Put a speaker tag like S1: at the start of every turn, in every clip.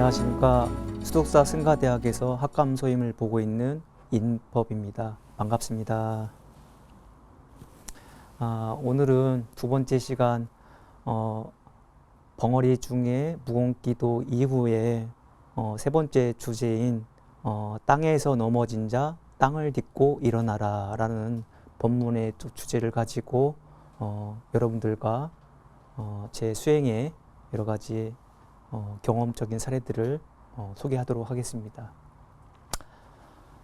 S1: 안녕하십니까 수독사 승가대학에서 학감 소임을 보고 있는 인법입니다. 반갑습니다. 아, 오늘은 두 번째 시간 어, 벙어리 중에 무공기도 이후에 어, 세 번째 주제인 어, 땅에서 넘어진 자 땅을 딛고 일어나라라는 본문의 주- 주제를 가지고 어, 여러분들과 어, 제 수행의 여러 가지 어, 경험적인 사례들을 어, 소개하도록 하겠습니다.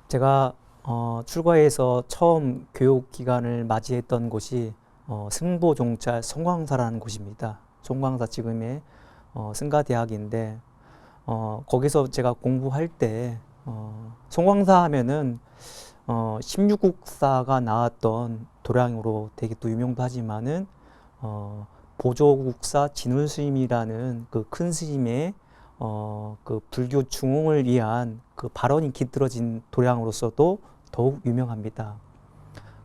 S1: 제가 어, 출가해서 처음 교육 기간을 맞이했던 곳이 어, 승보종찰 송광사라는 곳입니다. 송광사 지금의 어, 승가대학인데 어, 거기서 제가 공부할 때 어, 송광사 하면은 어, 16국사가 나왔던 도량으로 되게 또 유명도 하지만은 어, 보조국사 진울스님이라는 그 큰 스님의 어, 그 불교 중흥을 위한 그 발언이 깃들어진 도량으로서도 더욱 유명합니다.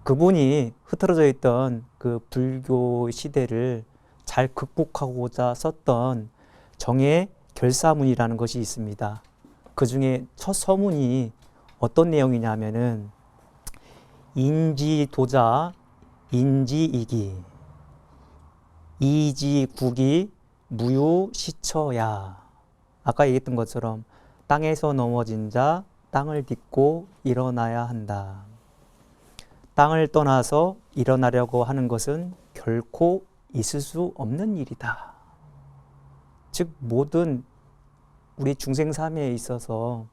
S1: 그분이 흐트러져 있던 그 불교 시대를 잘 극복하고자 썼던 정의 결사문이라는 것이 있습니다. 그 중에 첫 서문이 어떤 내용이냐면은 인지도자 인지이기 이지국이 무유시처야. 아까 얘기했던 것처럼 땅에서 넘어진 자 땅을 딛고 일어나야 한다. 땅을 떠나서 일어나려고 하는 것은 결코 있을 수 없는 일이다. 즉 모든 우리 중생 삶에 있어서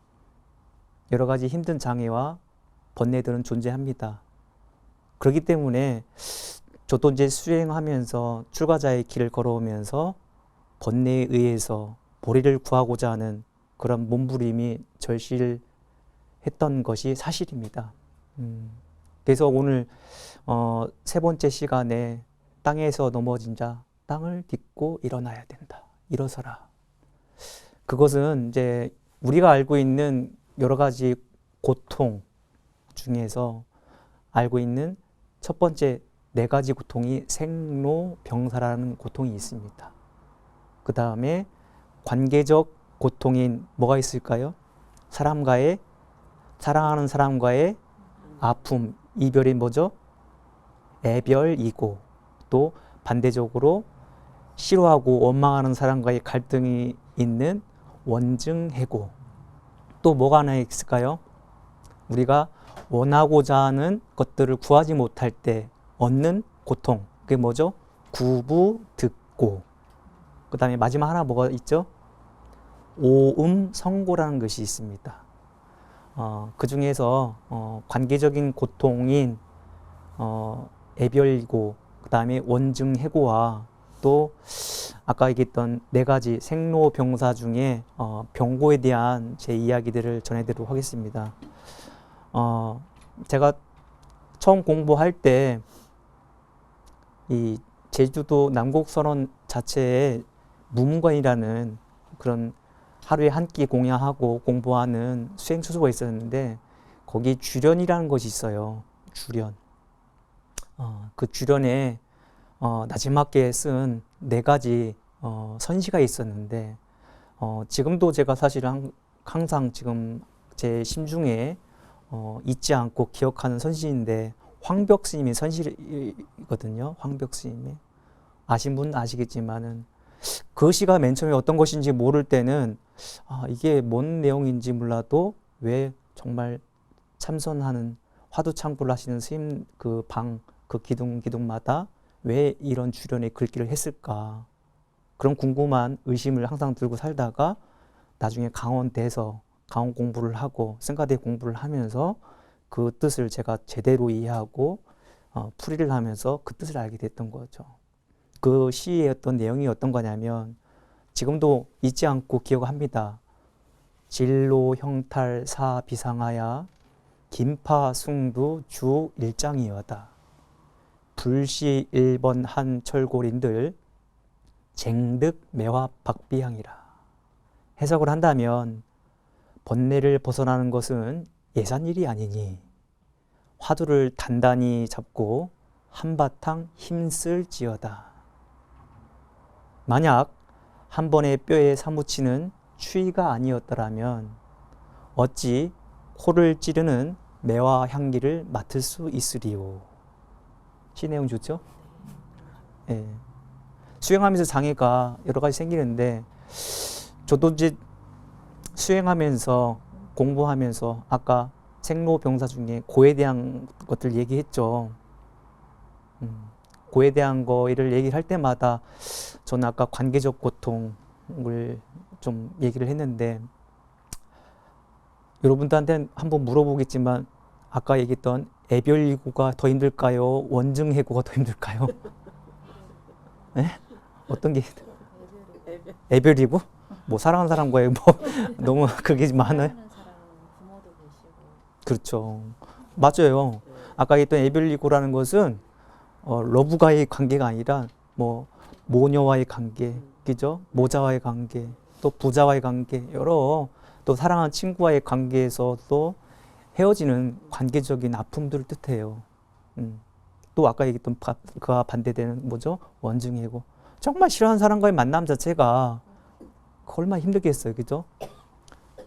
S1: 여러 가지 힘든 장애와 번뇌들은 존재합니다. 그렇기 때문에 저도 이제 수행하면서 출가자의 길을 걸어오면서 번뇌에 의해서 보리를 구하고자 하는 그런 몸부림이 절실했던 것이 사실입니다. 음, 그래서 오늘 어, 세 번째 시간에 땅에서 넘어진 자 땅을 딛고 일어나야 된다. 일어서라. 그것은 이제 우리가 알고 있는 여러 가지 고통 중에서 알고 있는 첫 번째 네 가지 고통이 생로 병사라는 고통이 있습니다. 그 다음에 관계적 고통인 뭐가 있을까요? 사람과의 사랑하는 사람과의 아픔, 이별이 뭐죠? 애별이고 또 반대적으로 싫어하고 원망하는 사람과의 갈등이 있는 원증해고 또 뭐가 하나 있을까요? 우리가 원하고자 하는 것들을 구하지 못할 때 얻는 고통 그게 뭐죠? 구부 듣고 그 다음에 마지막 하나 뭐가 있죠? 오음 성고라는 것이 있습니다. 어, 그 중에서 어, 관계적인 고통인 어, 애별이고 그 다음에 원증 해고와 또 아까 얘기했던 네 가지 생로병사 중에 어, 병고에 대한 제 이야기들을 전해드리도록 하겠습니다. 어, 제가 처음 공부할 때 이 제주도 남곡선언 자체에 무문관이라는 그런 하루에 한 끼 공양하고 공부하는 수행 수소가 있었는데 거기 주련이라는 것이 있어요. 주련. 어, 그 주련에 어, 나지막게 쓴 네 가지 어, 선시가 있었는데 어, 지금도 제가 사실 은 항상 지금 제 심중에 어, 잊지 않고 기억하는 선시인데 황벽 스님의 선시거든요. 황벽 스님의 아신 분 아시겠지만은 그 시가 맨 처음에 어떤 것인지 모를 때는 아, 이게 뭔 내용인지 몰라도 왜 정말 참선하는 화두 창구를 하시는 스님 그 방 그 기둥 기둥마다 왜 이런 주련의 글귀를 했을까 그런 궁금한 의심을 항상 들고 살다가 나중에 강원 돼서 강원 공부를 하고 승가대 공부를 하면서 그 뜻을 제가 제대로 이해하고 어, 풀이를 하면서 그 뜻을 알게 됐던 거죠. 그 시의 어떤 내용이 어떤 거냐면 지금도 잊지 않고 기억합니다. 진로 형탈 사 비상하야 김파 숭두 주 일장이여다. 불시 일번 한 철골인들 쟁득 매화 박비향이라. 해석을 한다면 번뇌를 벗어나는 것은 예산 일이 아니니 화두를 단단히 잡고 한바탕 힘쓸지어다. 만약 한 번의 뼈에 사무치는 추위가 아니었더라면 어찌 코를 찌르는 매와 향기를 맡을 수 있으리요. 시 내용 좋죠? 예. 수행하면서 장애가 여러 가지 생기는데 저도 이제 수행하면서 공부하면서 아까 생로 병사 중에 고에 대한 것들 얘기했죠. 음, 고에 대한 거를 얘기를 할 때마다 저는 아까 관계적 고통을 좀 얘기를 했는데 여러분들한테 한번 물어보겠지만 아까 얘기했던 애별이고가 더 힘들까요? 원증해고가 더 힘들까요? 네? 어떤 게 애별이고? 뭐 사랑하는 사람과의 뭐 너무 그게 많아요?
S2: 사랑하는 사람은 부모도 계시고
S1: 그렇죠. 맞아요. 아까 얘기했던 애별리고라는 것은 어, 러브가의 관계가 아니라 뭐 모녀와의 관계, 그죠? 모자와의 관계, 또 부자와의 관계, 여러 또 사랑하는 친구와의 관계에서 또 헤어지는 관계적인 아픔들을 뜻해요. 음. 또 아까 얘기했던 바, 그와 반대되는 뭐죠? 원증이고 정말 싫어하는 사람과의 만남 자체가 그 얼마나 힘들겠어요, 그죠?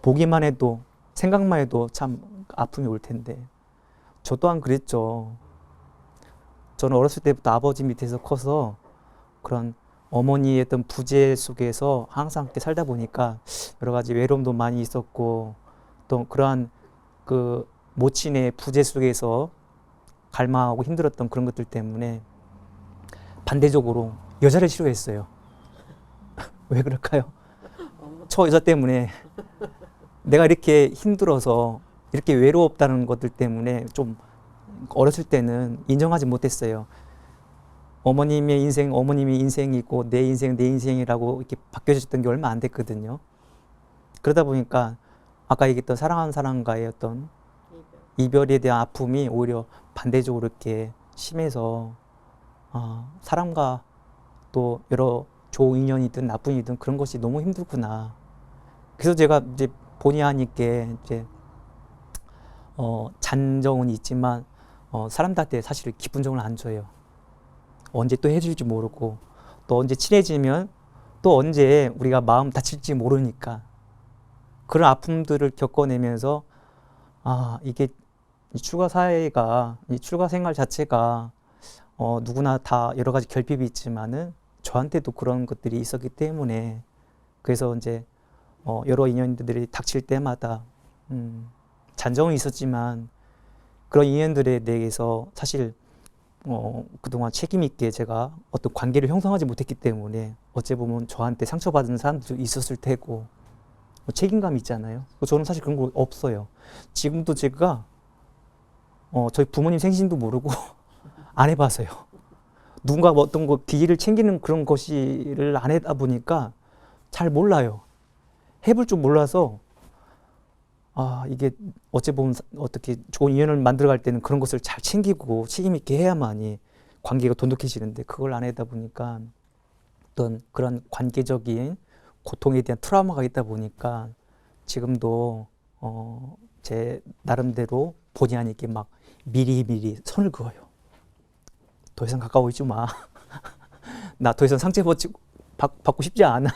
S1: 보기만 해도 생각만 해도 참 아픔이 올 텐데 저 또한 그랬죠. 저는 어렸을 때부터 아버지 밑에서 커서 그런 어머니의 어떤 부재 속에서 항상 이렇게 살다 보니까 여러 가지 외로움도 많이 있었고 또 그러한 그 모친의 부재 속에서 갈망하고 힘들었던 그런 것들 때문에 반대적으로 여자를 싫어했어요. 왜 그럴까요? 저 여자 때문에 내가 이렇게 힘들어서 이렇게 외로웠다는 것들 때문에 좀 어렸을 때는 인정하지 못했어요. 어머님의 인생, 어머님의 인생이 있고 내 인생, 내 인생이라고 이렇게 바뀌어졌던 게 얼마 안 됐거든요. 그러다 보니까 아까 얘기했던 사랑하는 사람과의 어떤
S2: 이별.
S1: 이별에 대한 아픔이 오히려 반대적으로 이렇게 심해서 아, 사람과 또 여러 좋은 인연이든 나쁜 일이든 그런 것이 너무 힘들구나. 그래서 제가 이제 본의 아니게 이제 어, 잔정은 있지만 어, 사람들한테 사실 기쁜 정을 안 줘요. 언제 또 해줄지 모르고 또 언제 친해지면 또 언제 우리가 마음 다칠지 모르니까 그런 아픔들을 겪어내면서 아 이게 이 출가 사회가 이 출가 생활 자체가 어, 누구나 다 여러 가지 결핍이 있지만은 저한테도 그런 것들이 있었기 때문에 그래서 이제 어, 여러 인연들이 닥칠 때마다 음, 잔정은 있었지만 그런 인연들에 대해서 사실 어, 그동안 책임 있게 제가 어떤 관계를 형성하지 못했기 때문에 어찌 보면 저한테 상처받은 사람들도 있었을 테고 뭐 책임감이 있잖아요. 저는 사실 그런 거 없어요. 지금도 제가 어, 저희 부모님 생신도 모르고 안 해봐서요. 누군가 뭐 어떤 거 기회를 챙기는 그런 것이를 안 하다 보니까 잘 몰라요. 해볼 줄 몰라서 아 이게 어찌 보면 사- 어떻게 좋은 인연을 만들어갈 때는 그런 것을 잘 챙기고 책임 있게 해야만이 관계가 돈독해지는데 그걸 안 하다 보니까 어떤 그런 관계적인 고통에 대한 트라우마가 있다 보니까 지금도 어, 제 나름대로 본의 아니게 막 미리 미리 선을 그어요. 더 이상 가까워지지 마. 나 더 이상 상처 받고 싶지 않아.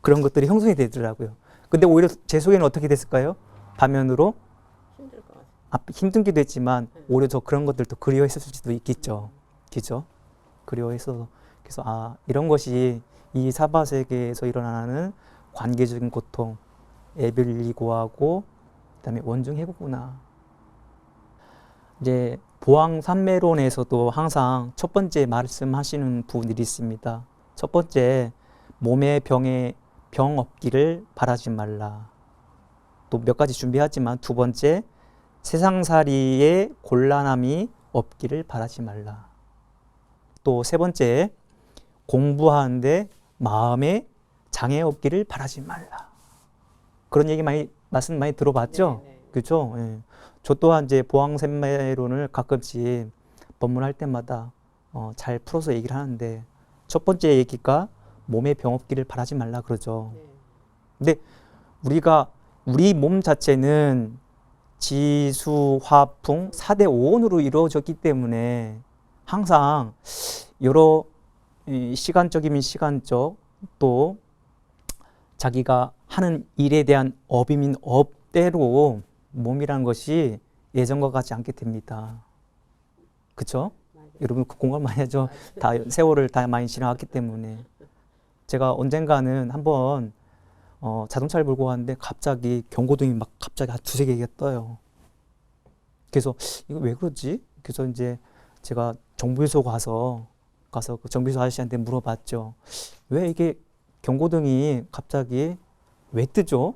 S1: 그런 것들이 형성이 되더라고요. 근데 오히려 제 속에는 어떻게 됐을까요? 반면으로
S2: 힘들 것 같아요.
S1: 아, 힘든 기도 했지만 오히려 저 그런 것들도 그리워했을 수도 있겠죠. 그죠? 그리워했어서 그래서 아 이런 것이 이 사바 세계에서 일어나는 관계적인 고통, 애별리고하고 그다음에 원중 해고구나. 이제 보왕 삼매론에서도 항상 첫 번째 말씀하시는 부분들이 있습니다. 첫 번째 몸의 병에 병 없기를 바라지 말라. 또 몇 가지 준비하지만 두 번째 세상살이에 곤란함이 없기를 바라지 말라. 또 세 번째 공부하는데 마음에 장애 없기를 바라지 말라. 그런 얘기 많이 말씀 많이 들어봤죠?
S2: 네, 네.
S1: 그렇죠? 예. 저 또한 이제 보왕샘매론을 가끔씩 법문할 때마다 어, 잘 풀어서 얘기를 하는데 첫 번째 얘기가 몸에 병 없기를 바라지 말라 그러죠.
S2: 네.
S1: 근데 우리가 우리 몸 자체는 지수, 화풍, 사대 오온으로 이루어졌기 때문에 항상 여러 이 시간적이면 시간적 또 자기가 하는 일에 대한 업이민 업대로 몸이라는 것이 예전과 같지 않게 됩니다. 그쵸?
S2: 맞아요.
S1: 여러분 그 공감 많이 하죠. 다 세월을 다 많이 지나갔기 때문에 제가 언젠가는 한번 어, 자동차를 몰고 갔는데 갑자기 경고등이 막 갑자기 한 두세 개가 떠요. 그래서 이거 왜 그러지? 그래서 이제 제가 정비소 가서 가서 그 정비소 아저씨한테 물어봤죠. 왜 이게 경고등이 갑자기 왜 뜨죠?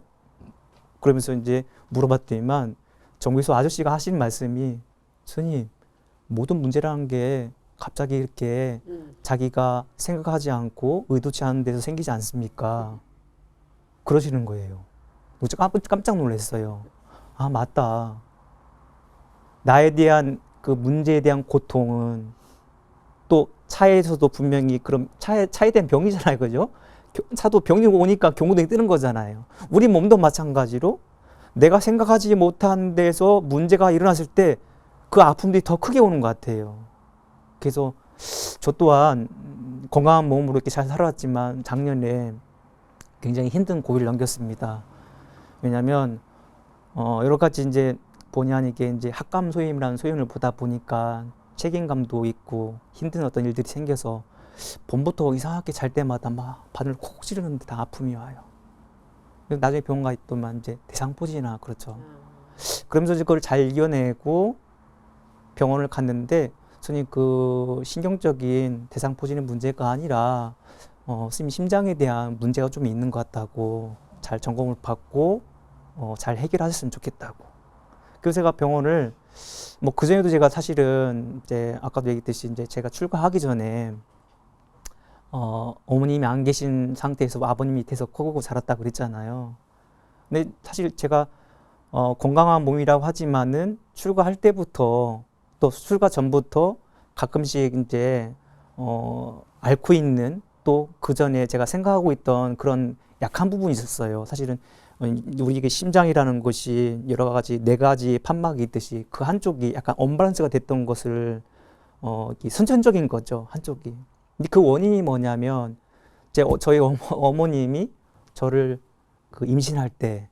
S1: 그러면서 이제 물어봤더니만 정비소 아저씨가 하신 말씀이 스님 모든 문제라는 게 갑자기 이렇게
S2: 음.
S1: 자기가 생각하지 않고 의도치 않은 데서 생기지 않습니까? 그러시는 거예요. 깜- 깜짝 놀랐어요. 아, 맞다. 나에 대한 그 문제에 대한 고통은 또 차에서도 분명히 그럼 차에, 차에 대한 병이잖아요. 그죠? 겨- 차도 병이 오니까 경고등이 뜨는 거잖아요. 우리 몸도 마찬가지로 내가 생각하지 못한 데서 문제가 일어났을 때 그 아픔들이 더 크게 오는 것 같아요. 그래서 저 또한 음, 건강한 몸으로 이렇게 잘 살아왔지만 작년에 굉장히 힘든 고비를 넘겼습니다. 왜냐하면 어 여러 가지 이제 본의 아니게 이제 학감 소임이라는 소임을 보다 보니까 책임감도 있고 힘든 어떤 일들이 생겨서 봄부터 이상하게 잘 때마다 막 바늘을 콕 찌르는데 다 아픔이 와요. 나중에 병원 가 있더만 이제 대상포진이나 그렇죠.
S2: 아,
S1: 그러면서 이제 그걸 잘 이겨내고 병원을 갔는데 스님 그 신경적인 대상포진의 문제가 아니라 어, 스님 심장에 대한 문제가 좀 있는 것 같다고 잘 점검을 받고 어, 잘 해결하셨으면 좋겠다고. 그래서 제가 병원을 뭐 그전에도 제가 사실은 이제 아까도 얘기했듯이 이제 제가 출가하기 전에 어, 어머님이 안 계신 상태에서 아버님 밑에서 커고 자랐다 그랬잖아요. 근데 사실 제가 어, 건강한 몸이라고 하지만은 출가할 때부터 또 출가 전부터 가끔씩 이제 어, 앓고 있는 또 그 전에 제가 생각하고 있던 그런 약한 부분이 있었어요. 사실은 어, 우리에게 심장이라는 것이 여러 가지 네 가지 판막이 있듯이 그 한쪽이 약간 언밸런스가 됐던 것을 어, 선천적인 거죠. 한쪽이. 근데 그 원인이 뭐냐면 제 어, 저희 어머, 어머 님이 저를 그 임신할 때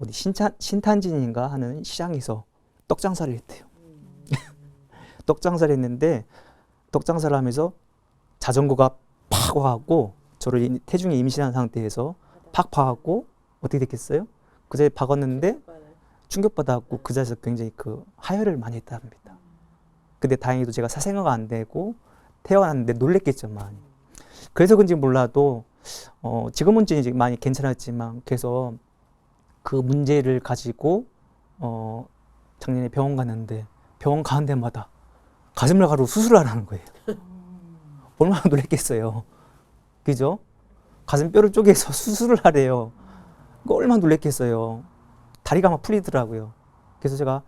S1: 어디 신탄, 신탄진인가 하는 시장에서 떡 장사를 했대요. 떡 장사를 했는데 떡 장사를 하면서 자전거가 팍 와갖고 저를 이- 태중에 임신한 상태에서 팍 파갖고 어떻게 됐겠어요? 그 자리에 박았는데 충격받아갖고 그 자리에서 굉장히 그 하혈을 많이 했답니다. 근데 다행히도 제가 사생아가 안 되고 태어났는데 놀랬겠죠 많이. 그래서 그런지 몰라도 어 지금은 이제 많이 괜찮았지만 그래서 그 문제를 가지고 어 작년에 병원 갔는데 병원 가는 데마다 가슴을 가로 수술하라는 거예요. 얼마나 놀랬겠어요. 그죠? 가슴 뼈를 쪼개서 수술을 하래요. 그 얼마나 놀랬겠어요. 다리가 막 풀리더라고요. 그래서 제가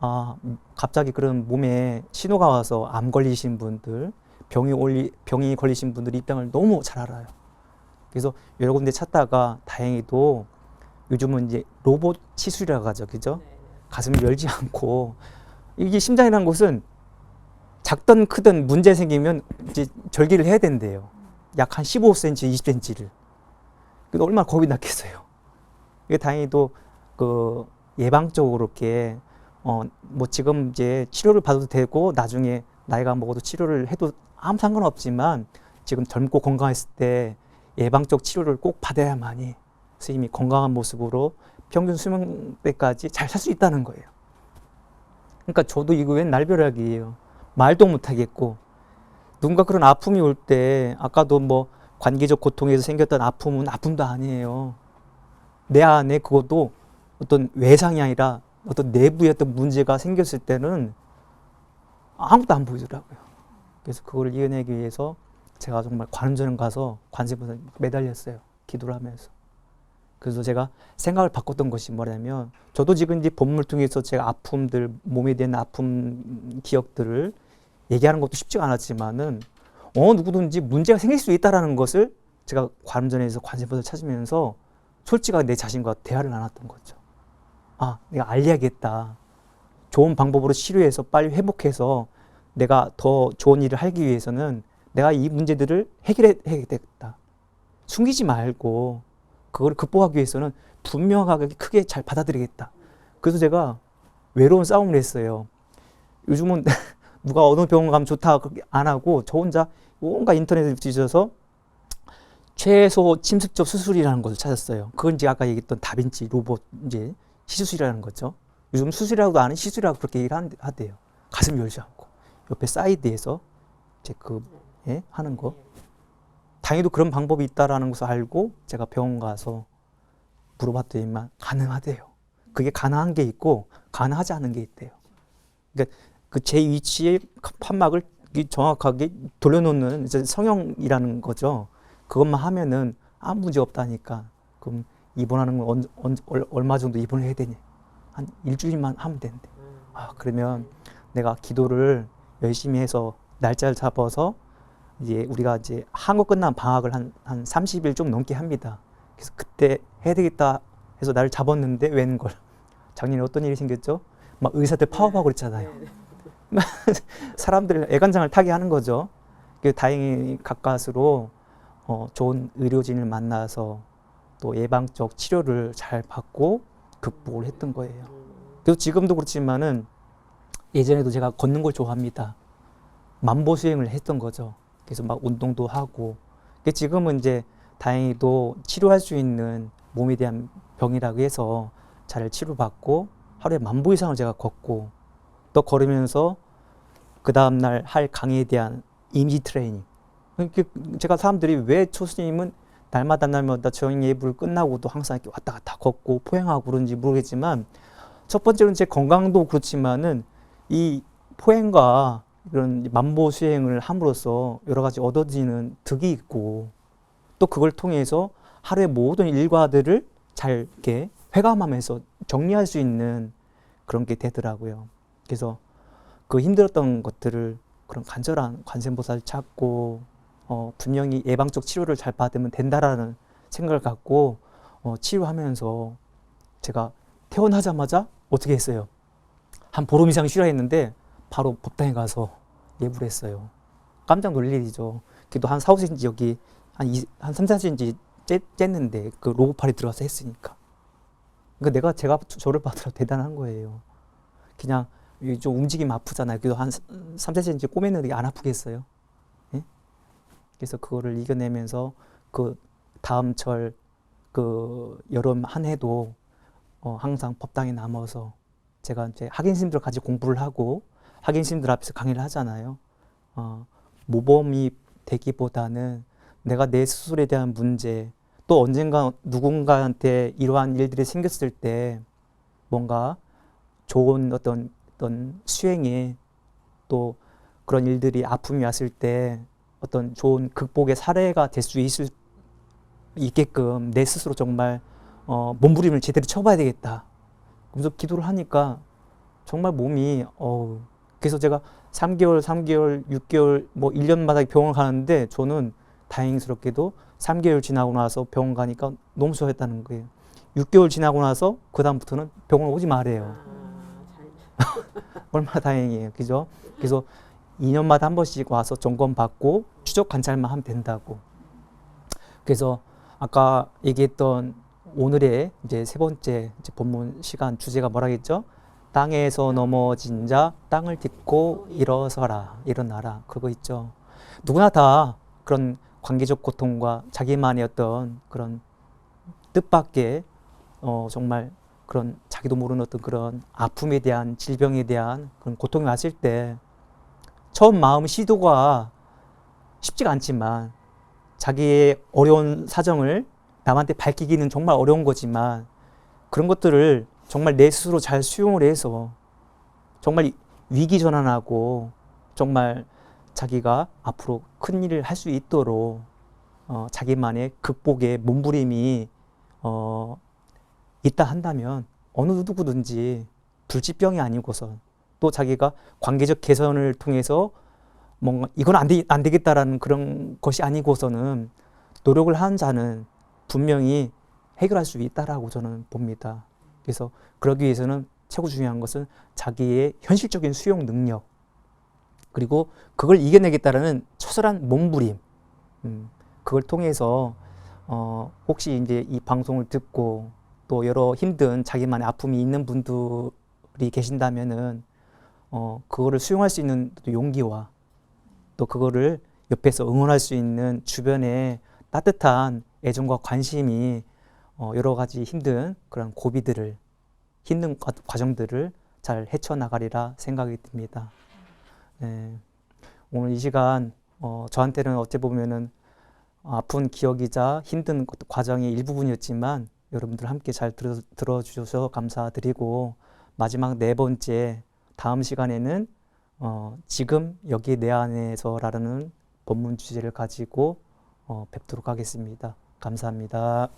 S1: 아 음, 갑자기 그런 몸에 신호가 와서 암 걸리신 분들, 병이 올리 병이 걸리신 분들 입장을 너무 잘 알아요. 그래서 여러 군데 찾다가 다행히도 요즘은 이제 로봇 시술이라고 하죠, 그죠?
S2: 네, 네.
S1: 가슴을 열지 않고 이게 심장이라는 곳은 작든 크든 문제 생기면 이제 절개를 해야 된대요. 약 한 15cm, 20cm를. 근데 얼마나 겁이 났겠어요. 이게 다행히도 그 예방적으로 이렇게 어 뭐 지금 이제 치료를 받아도 되고 나중에 나이가 먹어도 치료를 해도 아무 상관없지만 지금 젊고 건강했을 때 예방적 치료를 꼭 받아야만이 스님이 건강한 모습으로 평균 수명 때까지 잘 살 수 있다는 거예요. 그러니까 저도 이거 웬 날벼락이에요. 말도 못 하겠고 누군가 그런 아픔이 올 때 아까도 뭐 관계적 고통에서 생겼던 아픔은 아픔도 아니에요. 내 안에 그것도 어떤 외상이 아니라 어떤 내부의 어떤 문제가 생겼을 때는 아무도 안 보이더라고요. 그래서 그걸 이겨내기 위해서 제가 정말 관음전에 가서 관세보살 매달렸어요. 기도를 하면서. 그래서 제가 생각을 바꿨던 것이 뭐냐면 저도 지금 이제 본문을 통해서 제가 아픔들 몸에 대한 아픔 기억들을 얘기하는 것도 쉽지가 않았지만은 어느 누구든지 문제가 생길 수 있다라는 것을 제가 관음전에서 관세보살 찾으면서 솔직하게 내 자신과 대화를 나눴던 거죠. 아, 내가 알려야겠다. 좋은 방법으로 치료해서 빨리 회복해서 내가 더 좋은 일을 하기 위해서는 내가 이 문제들을 해결해야겠다. 숨기지 말고 그걸 극복하기 위해서는 분명하게 크게 잘 받아들이겠다. 그래서 제가 외로운 싸움을 했어요. 요즘은 누가 어느 병원 가면 좋다 안 하고 저 혼자 온갖 인터넷을 뒤져서 최소 침습적 수술이라는 것을 찾았어요. 그건 이제 아까 얘기했던 다빈치 로봇 이제 시술이라는 거죠. 요즘 수술이라고도 아는 시술이라고 그렇게 얘기를 한- 하대요. 가슴 열지 않고 옆에 사이드에서 이제 그 예, 하는 거. 당연히도 그런 방법이 있다라는 것을 알고 제가 병원 가서 물어봤더니만 가능하대요. 그게 가능한 게 있고 가능하지 않은 게 있대요. 그러니까 그 제 위치에 판막을 이 정확하게 돌려놓는 이제 성형이라는 거죠. 그것만 하면은 아무 문제 없다니까. 그럼 입원하는 건 언, 언, 얼- 얼마 정도 입원을 해야 되니? 한 일주일만 하면 된대. 아 그러면 내가 기도를 열심히 해서 날짜를 잡아서 이제 우리가 이제 한국 끝난 방학을 한, 한 30일 좀 넘게 합니다. 그래서 그때 해야 되겠다 해서 나를 잡았는데 웬걸. 작년에 어떤 일이 생겼죠? 막 의사들 파업하고 그랬잖아요. 사람들 애간장을 타게 하는 거죠. 그 다행히 가까스로 어, 좋은 의료진을 만나서 또 예방적 치료를 잘 받고 극복을 했던 거예요. 그래서 지금도 그렇지만은 예전에도 제가 걷는 걸 좋아합니다. 만보 수행을 했던 거죠. 그래서 막 운동도 하고. 지금은 이제 다행히도 치료할 수 있는 몸에 대한 병이라고 해서 잘 치료받고 하루에 만보 이상을 제가 걷고 또 걸으면서 그 다음날 할 강의에 대한 이미지 트레이닝. 그러니까 제가 사람들이 왜 초스님은 날마다 날마다 저녁 예불 끝나고도 항상 이렇게 왔다 갔다 걷고 포행하고 그런지 모르겠지만 첫 번째로는 제 건강도 그렇지만은 이 포행과 이런 만보 수행을 함으로써 여러 가지 얻어지는 득이 있고 또 그걸 통해서 하루의 모든 일과들을 잘 이렇게 회감하면서 정리할 수 있는 그런 게 되더라고요. 그래서 그 힘들었던 것들을 그런 간절한 관세음보살 찾고 어, 분명히 예방적 치료를 잘 받으면 된다라는 생각을 갖고 어, 치료하면서 제가 퇴원하자마자 어떻게 했어요? 한 보름 이상 쉬라 했는데 바로 법당에 가서 예불 했어요. 깜짝 놀랄 일이죠. 그래도 한 4, 5cm 여기 한, 2, 한 3, 4cm 쬐, 쬐는데 그 로봇팔이 들어가서 했으니까. 그러니까 내가 제가 저를 받으라 대단한 거예요. 그냥 이 좀 움직이면 아프잖아요. 그래도 한 3, 4cm 꼬매는데 안 아프겠어요? 예? 그래서 그거를 이겨내면서 그 다음 철 그 여름 한 해도 어, 항상 법당에 남아서 제가 이제 학인심들 같이 공부를 하고 학인심들 앞에서 강의를 하잖아요. 어, 모범이 되기보다는 내가 내 스스로에 대한 문제 또 언젠가 누군가한테 이러한 일들이 생겼을 때 뭔가 좋은 어떤 어떤 수행에 또 그런 일들이 아픔이 왔을 때 어떤 좋은 극복의 사례가 될 수 있을 있게끔 내 스스로 정말 어, 몸부림을 제대로 쳐봐야 되겠다. 그래서 기도를 하니까 정말 몸이 어 그래서 제가 3개월, 3개월, 6개월, 뭐 1년마다 병원 가는데 저는 다행스럽게도 3개월 지나고 나서 병원 가니까 너무 좋아했다는 거예요. 6개월 지나고 나서 그 다음부터는 병원 오지 말래요.
S2: 아, 잘
S1: 얼마나 다행이에요. 그죠? 그래서 2년마다 한 번씩 와서 점검 받고 추적 관찰만 하면 된다고. 그래서 아까 얘기했던 오늘의 이제 세 번째 이제 본문 시간 주제가 뭐라겠죠? 땅에서 넘어진 자 땅을 딛고 일어서라 일어나라 그거 있죠. 누구나 다 그런 관계적 고통과 자기만의 어떤 그런 뜻밖의 어 정말 그런 자기도 모르는 어떤 그런 아픔에 대한 질병에 대한 그런 고통이 왔을 때 처음 마음 시도가 쉽지가 않지만 자기의 어려운 사정을 남한테 밝히기는 정말 어려운 거지만 그런 것들을 정말 내 스스로 잘 수용을 해서 정말 위기 전환하고 정말 자기가 앞으로 큰 일을 할 수 있도록 어, 자기만의 극복의 몸부림이 어, 있다 한다면 어느 누구든지 불치병이 아니고선 또 자기가 관계적 개선을 통해서 뭔가 이건 안, 되, 안 되겠다라는 그런 것이 아니고서는 노력을 한 자는 분명히 해결할 수 있다라고 저는 봅니다. 그래서 그러기 위해서는 최고 중요한 것은 자기의 현실적인 수용 능력 그리고 그걸 이겨내겠다라는 처절한 몸부림 음, 그걸 통해서 어, 혹시 이제 이 방송을 듣고 또 여러 힘든 자기만의 아픔이 있는 분들이 계신다면은 어, 그거를 수용할 수 있는 또 용기와 또 그거를 옆에서 응원할 수 있는 주변에 따뜻한 애정과 관심이 어, 여러 가지 힘든 그런 고비들을 힘든 과- 과정들을 잘 헤쳐나가리라 생각이 듭니다. 네. 오늘 이 시간 어, 저한테는 어찌 보면은 아픈 기억이자 힘든 것- 과정의 일부분이었지만 여러분들 함께 잘 들어, 들어주셔서 감사드리고 마지막 네 번째 다음 시간에는 어, 지금 여기 내 안에서라는 본문 주제를 가지고 어, 뵙도록 하겠습니다. 감사합니다.